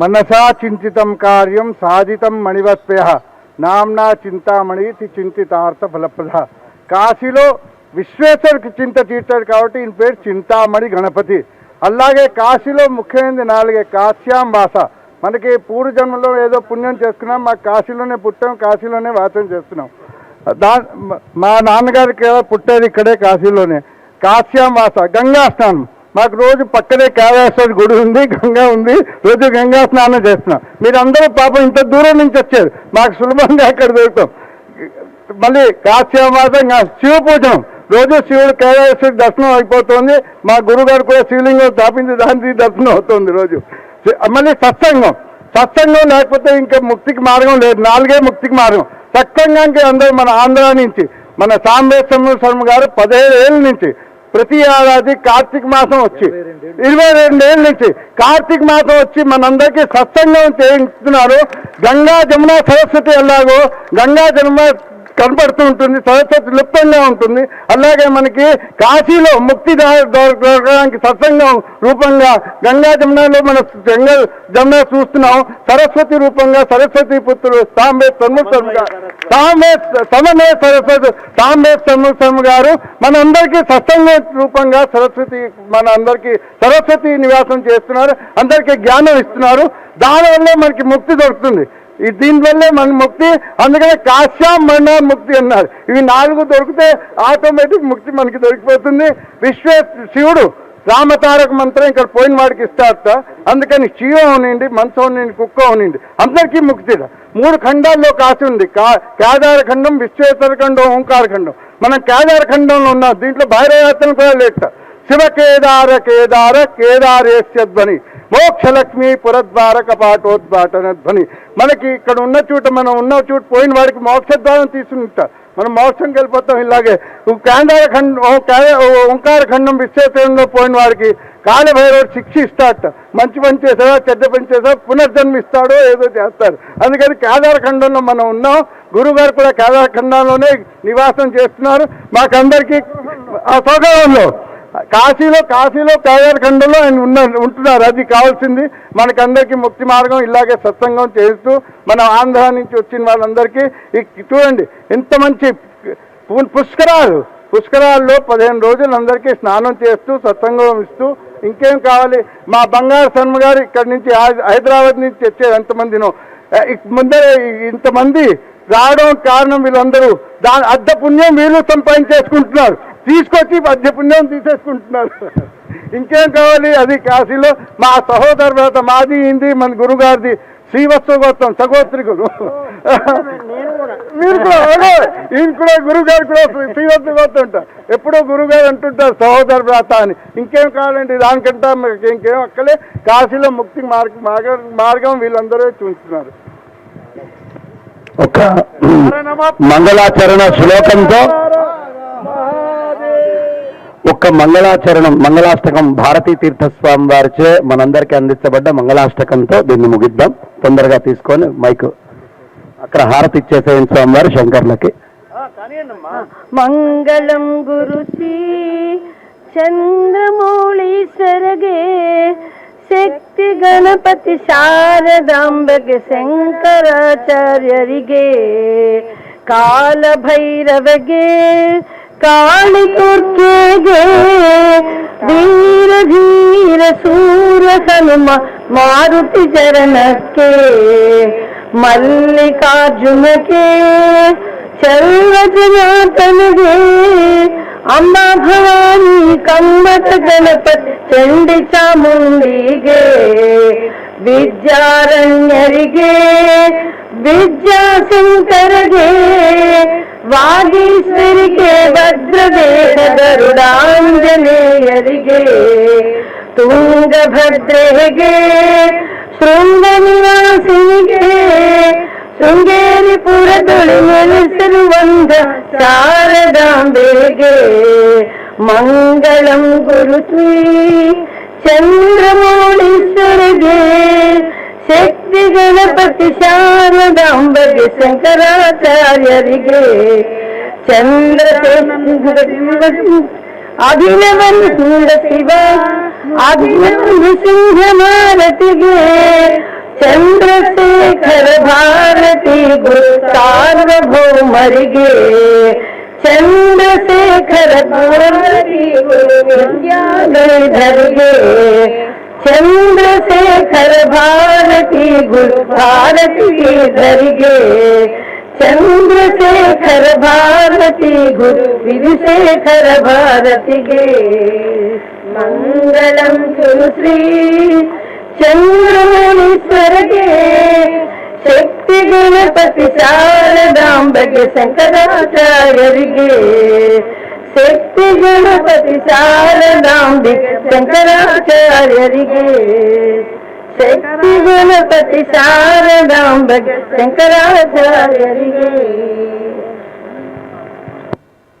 మనసా చింతితం కార్యం సాధితం మణివత్ప్య. నామ్నా చింతామణి ఇది చింతితార్థ ఫలప్రద. కాశీలో విశ్వేశ్వర్ చింత తీర్చాడు కాబట్టి ఈయన పేరు చింతామణి గణపతి. అలాగే కాశీలో ముఖ్యమైనది నాలుగే కాశ్యాం భాష మనకి పూర్వజన్మలో ఏదో పుణ్యం చేసుకున్నాం మా కాశీలోనే పుట్టాం కాశీలోనే వాసం చేస్తున్నాం. దా మా నాన్నగారికి పుట్టేది ఇక్కడే కాశీలోనే. కాశ్యాం భాష గంగా స్నానం మాకు రోజు పక్కనే కాళేశ్వర గుడి ఉంది గంగా ఉంది. రోజు గంగా స్నానం చేస్తున్నాం. మీరందరూ పాపం ఇంత దూరం నుంచి వచ్చారు. మాకు సులభంగా అక్కడ దొరుకుతాం. మళ్ళీ కాశ్యామాసం శివ పూజనం. రోజు శివుడు కైలాసేశ్వరి దర్శనం అయిపోతుంది. మా గురుగారు కూడా శివలింగం స్థాపించి దానికి దర్శనం అవుతుంది రోజు. మళ్ళీ సత్సంగం. సత్సంగం లేకపోతే ఇంకా ముక్తికి మార్గం లేదు. నాలుగే ముక్తికి మార్గం. సత్సంగానికి అందరూ మన ఆంధ్ర నుంచి మన సాంబేశ్వర శర్మ గారు పదిహేడు ఏళ్ళ నుంచి ప్రతి ఏడాది కార్తీక మాసం వచ్చి ఇరవై రెండేళ్ళ నుంచి కార్తీక మాసం వచ్చి మనందరికీ సత్సంగం చేయిస్తున్నారు గంగా జమున సరస్వతి ఎలాగో గంగా జమున కనపడుతూ ఉంటుంది సరస్వతి లుప్తంగా ఉంటుంది. అలాగే మనకి కాశీలో ముక్తి దొరకడానికి సత్సంగం రూపంగా గంగా జమునలో మన గంగా జమున చూస్తున్నాం. సరస్వతి రూపంగా సరస్వతి పుత్రుడు సాంబే శర్మ గారు. సాంబే సమమే సరస్వతి సాంబే శర్మ గారు. మనందరికీ సత్సంగ రూపంగా సరస్వతి మన అందరికీ సరస్వతి నివాసం చేస్తున్నారు. అందరికీ జ్ఞానం ఇస్తున్నారు. దానివల్లే మనకి ముక్తి దొరుకుతుంది. ఈ దీనివల్లే మన ముక్తి అందుకనే కాశ్యాం మన ముక్తి అన్నారు. ఇవి నాలుగు దొరికితే ఆటోమేటిక్ ముక్తి మనకి దొరికిపోతుంది. విశ్వే శివుడు రామతారక మంత్రం ఇక్కడ పోయిన వాడికి ఇస్తారట. అందుకని చీయో ఉనిండి మంచం అవునండి కుక్క అవునండి. అందరికీ ముక్తిడ మూడు ఖండాల్లో కాసి ఉంది. కా కేదార ఖండం విశ్వేశ్వర ఖండం ఓంకార ఖండం. మనం కేదార ఖండంలో ఉన్నాం. దీంట్లో భైరయాత్రను కూడా లేట. శివ కేదార కేదార కేదారేశ్య ధ్వని. మోక్షలక్ష్మి పురద్వార కపాటోద్వాటన ధ్వని. మనకి ఇక్కడ ఉన్న చోట మనం ఉన్న చోటు పోయిన వాడికి మోక్షద్వారం తీసుకుంటారు మనం మోక్షంకి వెళ్ళిపోతాం ఇలాగే. కేంద్ర ఖండం ఓంకార ఖండం విశ్వేశ్వరంలో పోయిన వాడికి కాలభైరవుడు శిక్ష ఇస్తాడట. మంచి పని చేసావా చెడ్డ పని చేసావా పునర్జన్మిస్తాడో ఏదో చేస్తారు అందుకని కేదారఖండంలో మనం ఉన్నాం. గురుగారు కూడా కేదారఖండంలోనే నివాసం చేస్తున్నారు. మాకందరికీ ఆ సౌకర్యంలో. కాశీలో కాశీలో కేదార ఆయన ఉన్న ఉంటున్నారు. అది కావాల్సింది మనకందరికీ ముక్తి మార్గం ఇలాగే సత్సంగం చేస్తూ మన ఆంధ్ర నుంచి వచ్చిన వాళ్ళందరికీ. చూడండి ఎంత మంచి పుష్కరాలు. పుష్కరాల్లో పదిహేను రోజులు అందరికీ స్నానం చేస్తూ సత్సంగం ఇస్తూ ఇంకేం కావాలి? మా బంగారు శర్మ గారు ఇక్కడి నుంచి హై- హైదరాబాద్ నుంచి వచ్చేది ఎంతమందినో. ముందరే ఇంతమంది రావడం కారణం వీళ్ళందరూ. దాని అద్దె పుణ్యం వీళ్ళు సంపాదించేసుకుంటున్నారు. తీసుకొచ్చి మద్యపుణ్యం పుణ్యం తీసేసుకుంటున్నారు. ఇంకేం కావాలి? అది కాశీలో మా సహోదర భ్రత మాది ఇంది మన గురుగారిది శ్రీవత్స సగోత్రికులు. మీరు కూడా అదే, ఈయన కూడా గురుగారు కూడా శ్రీవత్స ఉంటారు ఎప్పుడో గురుగారు అంటుంటారు సహోదర వ్రత అని. ఇంకేం కావాలండి దానికంటే మీకు ఇంకేం అక్కలే. కాశీలో ముక్తి మార్గ మార్గం మార్గం వీళ్ళందరూ చూస్తున్నారు. ఒక మంగళాచరణ శ్లోకంతో ఒక్క మంగళాచరణం మంగళాష్టకం భారతీ తీర్థస్వామి వారిచే మనందరికీ అందించబడ్డ మంగళాష్టకంతో దీన్ని ముగిద్దాం తొందరగా తీసుకొని మైక్ అక్కడ హారతి ఇచ్చేసేయండి స్వామివారు శంకర్లకి మంగళం గురు శ్రీ చంద్రమౌళీశ్వరగే ಶಕ್ತಿ ಗಣಪತಿ ಶಾರದಾಂಬಗೆ ಶಂಕರಾಚಾರ್ಯರಿಗೆ काल तुर्के गे। धीर धीर सूर, हनुमा, मारुति चरण के। मल्लिकार्जुन के चल रचना तन गे। ಅಮ್ಮ ಭವಾನಿ ಕಮ್ಮಟ ಗಣಪತಿ ಚಂಡಿ ಚಾಮುಂಡಿಗೆ ವಿದ್ಯಾರಣ್ಯರಿಗೆ ವಿದ್ಯಾಶಂಕರಗೆ ವಾಗೀಶ್ವರಿಗೆ ಭದ್ರದೇಹ ಗರುಡಾಂಜನೇಯರಿಗೆ ತುಂಗಭದ್ರೆಗೆ ಶೃಂಗ ನಿವಾಸಿನಿಗೆ ಶೃಂಗೇರಿ ಪುರದೊಳು ನೆಲೆಸಿರುವಂತ ಶಾರದಾಂಬೆಗೆ ಮಂಗಳಂ ಗುರು ಶ್ರೀ ಚಂದ್ರಮೌಳೀಶ್ವರಗೆ ಶಕ್ತಿ ಗಣಪತಿ ಶಾರದಾಂಬಗೆ ಶಂಕರಾಚಾರ್ಯರಿಗೆ ಚಂದ್ರ ಅಭಿನವನ್ ಸುಂದ ಶಿವ ಅಭಿನವ ಸಿಂಹ चंद्र शेखर भारती गुरु मर गए चंद्रशेखर भारती धर गए चंद्रशेखर भारती गुरु भारती धर गए चंद्रशेखर भारती गुरु विशेखर भारती गे। मंगलम सुश्री ಚಂದ್ರಮಣೀಶ್ವರಗೆ ಶಕ್ತಿ ಗಣಪತಿ ಶಾರದಾಂಬಗೆ ಶಂಕರಾಚಾರ್ಯರಿಗೆ ಶಕ್ತಿ ಗಣಪತಿ ಶಾರದಾಂಬಿಕೆ ಶಂಕರಾಚಾರ್ಯರಿಗೆ ಶಕ್ತಿ ಗಣಪತಿ ಶಾರದಾಂಬಗೆ ಶಂಕರಾಚಾರ್ಯರಿಗೆ